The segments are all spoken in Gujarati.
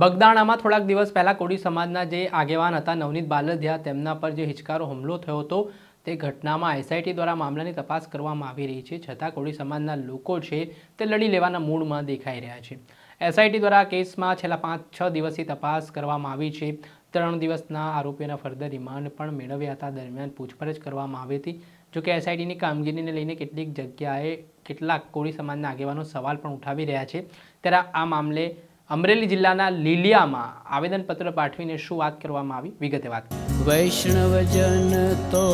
બગદાણામાં થોડાક દિવસ પહેલાં કોળી સમાજના જે આગેવાન હતા નવનીત બાલધિયા, તેમના પર જે હિચકારો હુમલો થયો હતો, તે ઘટનામાં એસઆઈટી દ્વારા મામલાની તપાસ કરવામાં આવી રહી છે. છતાં કોળી સમાજના લોકો છે તે લડી લેવાના મૂડમાં દેખાઈ રહ્યા છે. એસઆઈટી દ્વારા કેસમાં છેલ્લા પાંચ, છ દિવસથી તપાસ કરવામાં આવી છે. ત્રણ દિવસના આરોપીઓના ફર્ધર રિમાન્ડ પણ મેળવ્યા હતા. દરમિયાન પૂછપરછ કરવામાં આવી હતી. જોકે એસઆઈટીની કામગીરીને લઈને કેટલીક જગ્યાએ કેટલાક કોળી સમાજના આગેવાનો સવાલ પણ ઉઠાવી રહ્યા છે. ત્યારે આ મામલે અમરેલી જિલ્લાના લીલિયામાં આવેદનપત્ર પાઠવીને શું વાત કરવામાં આવી? વિગતે વાત. વૈષ્ણવજન તો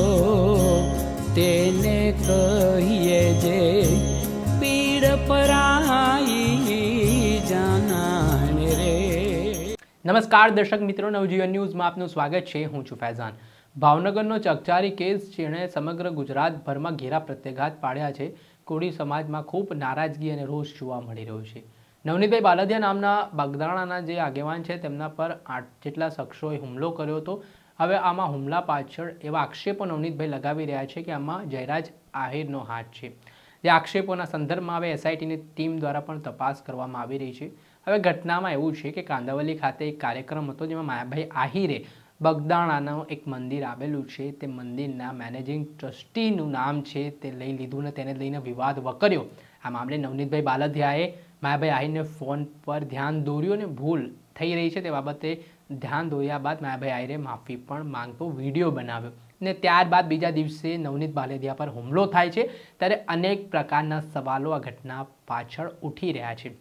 તેને કહીએ જે પીડ પરાઈ જાનાને રે. નમસ્કાર દર્શક મિત્રો નવજીવન ન્યૂઝમાં આપનું સ્વાગત છે. હું છું ફૈઝાન. ભાવનગરનો ચકચારી કેસ જેણે સમગ્ર ગુજરાતભરમાં ઘેરા પ્રત્યાઘાત પાડ્યા છે. કોળી સમાજમાં ખૂબ નારાજગી અને રોષ જોવા મળી રહ્યો છે. નવનીતભાઈ બાલદિયા નામના બગદાણાના જે આગેવાન છે, તેમના પર આઠ જેટલા શખ્સોએ હુમલો કર્યો હતો. હવે આમાં હુમલા પાછળ એવા આક્ષેપો નવનીતભાઈ લગાવી રહ્યા છે કે આમાં જયરાજ આહિરનો હાથ છે. જે આક્ષેપોના સંદર્ભમાં હવે એસઆઈટીની ટીમ દ્વારા પણ તપાસ કરવામાં આવી રહી છે. હવે ઘટનામાં એવું છે કે કાંદાવલી ખાતે એક કાર્યક્રમ હતો જેમાં માયાભાઈ આહિરે બગદાણાનું એક મંદિર આવેલું છે. તે મંદિરના મેનેજિંગ ટ્રસ્ટીનું નામ છે. તે લઈ લીધું ને તેને લઈને વિવાદ વકર્યો. આ મામલે નવનીતભાઈ બાલદિયાએ માયાભાઈ આહીરને ફોન પર ધ્યાન દોર્યું અને ભૂલ થઈ રહી છે તે બાબતે ધ્યાન દોર્યા બાદ માયાભાઈ આહીરે માફી પણ માંગતો વીડિયો બનાવ્યો. ને ત્યારબાદ બીજા દિવસે નવનીત બાલેદિયા પર હુમલો થાય છે, ત્યારે અનેક પ્રકારના સવાલો આ ઘટના પાછળ ઉઠી રહ્યા છે.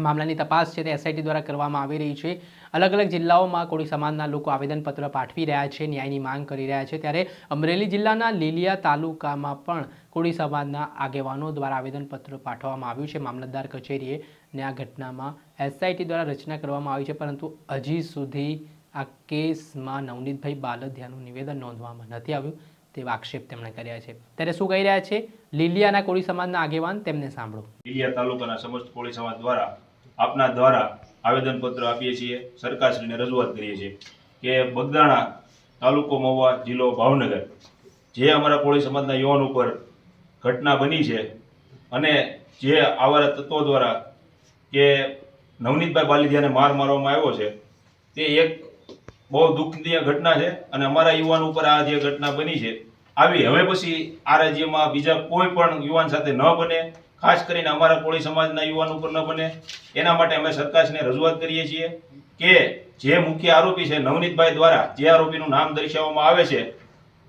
મામલાની તપાસ છે તે એસઆઈટી દ્વારા કરવામાં આવી રહી છે. અલગ અલગ જિલ્લાઓમાં કોળી સમાજના લોકો આવેદનપત્ર પાઠવી રહ્યા છે, ન્યાયની માંગ કરી રહ્યા છે. ત્યારે અમરેલી જિલ્લાના લીલિયા તાલુકામાં પણ કોળી સમાજના આગેવાનો દ્વારા આવેદનપત્ર પાઠવવામાં આવ્યું છે. મામલતદાર કચેરીએ ને આ ઘટનામાં એસઆઈટી દ્વારા રચના કરવામાં આવી છે. પરંતુ હજી સુધી આ કેસમાં નવનીતભાઈ બાલધિયાનું નિવેદન નોંધવામાં નથી આવ્યું તેવા આક્ષેપ તેમણે કર્યા છે. ત્યારે શું કહી રહ્યા છે? લીલિયાના કોળી સમાજના આગેવાન, તેમને સાંભળો. લીલિયા તાલુકાના સમસ્ત કોળી સમાજ દ્વારા આપના દ્વારા આવેદનપત્ર આપીએ છીએ, સરકારશ્રીને રજૂઆત કરીએ છીએ કે બગદાણા તાલુકો મહુવા જિલ્લો ભાવનગર, જે અમારા કોળી સમાજના યુવાન ઉપર ઘટના બની છે અને જે આવારા તત્વો દ્વારા કે નવનીતભાઈ બાલિધિયાને માર મારવામાં આવ્યો છે, તે એક બહુ દુઃખનીય ઘટના છે અને અમારા યુવાન ઉપર આ જે ઘટના બની છે, આવી હવે પછી આ રાજ્યમાં બીજા કોઈ પણ યુવાન સાથે ન બને ખાસ કરીને અમારા કોળી સમાજના યુવાન ઉપર ન બને. એના માટે અમે સરકારશ્રીને રજૂઆત કરીએ છીએ કે જે મુખ્ય આરોપી છે નવનીતભાઈ દ્વારા જે આરોપીનું નામ દર્શાવવામાં આવે છે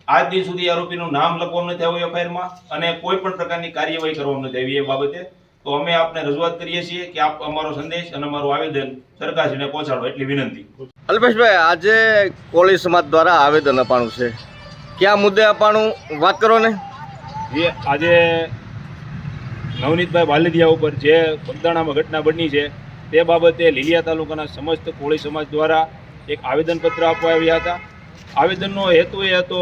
આજ દિન સુધી આરોપીનું નામ લખવામાં નથી આવ્યું એફઆઈઆરમાં અને કોઈ પણ પ્રકારની કાર્યવાહી કરવામાં નથી આવી એ બાબતે. તો અમે આપને રજૂઆત કરીએ છીએ કે આપ અમારો સંદેશ અને અમારું આવેદન સરકારશ્રીને પહોંચાડો એટલી વિનંતી. અલ્પેશભાઈ આજે કોળી સમાજ દ્વારા આવેદન અપાણું છે. કયા મુદ્દે અપાણું? વાત કરો ને. જે આજે નવનીતભાઈ વાલદિયા ઉપર જે બગદાણામાં ઘટના બની છે, તે બાબતે લીલિયા તાલુકાના સમસ્ત કોળી સમાજ દ્વારા એક આવેદનપત્ર આપવા આવ્યા હતા. આવેદનનો હેતુ એ હતો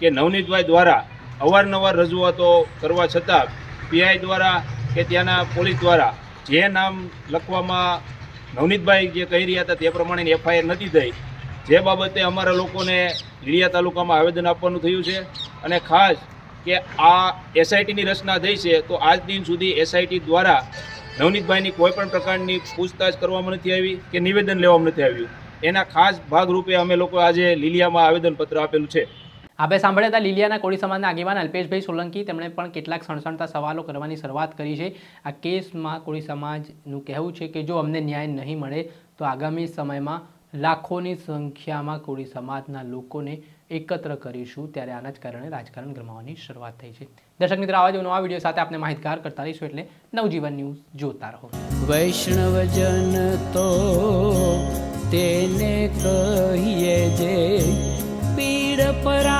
કે નવનીતભાઈ દ્વારા અવારનવાર રજૂઆતો કરવા છતાં પીઆઈ દ્વારા કે ત્યાંના પોલીસ દ્વારા જે નામ લખવામાં નવનીતભાઈ જે કહી રહ્યા હતા તે પ્રમાણેની એફઆઈઆર નથી થઈ. જે બાબતે અમારા લોકોને લીલિયા તાલુકામાં આવેદન આપવાનું થયું છે અને ખાસ કે આ એસઆઈટીની રચના થઈ છે, તો આજ દિન સુધી એસઆઈટી દ્વારા નવનીતભાઈની કોઈ પણ પ્રકારની પૂછતાછ કરવામાં નથી આવી કે નિવેદન લેવામાં નથી આવ્યું. એના ખાસ ભાગરૂપે અમે લોકો આજે લીલિયામાં આવેદનપત્ર આપેલું છે. આપણે સાંભળ્યા હતા લીલિયાના કોળી સમાજના આગેવાન અલ્પેશભાઈ સોલંકી. તેમણે પણ કેટલાક સણસણતા સવાલો કરવાની શરૂઆત કરી છે. આ કેસમાં કોળી સમાજનું કહેવું છે કે જો અમને ન્યાય નહીં મળે, તો આગામી સમયમાં લાખોની સંખ્યામાં કોળી સમાજના લોકોને એકત્ર કરીશું ત્યારે આના જ કારણે રાજકારણ ગરમાવાની શરૂઆત થઈ છે. દર્શક મિત્રો, આવા જ નવા વીડિયો સાથે આપણે માહિતગાર કરતા રહીશું એટલે નવજીવન ન્યૂઝ જોતા રહો. વૈષ્ણવજન તો તેને કહીએ જે પીડ પરા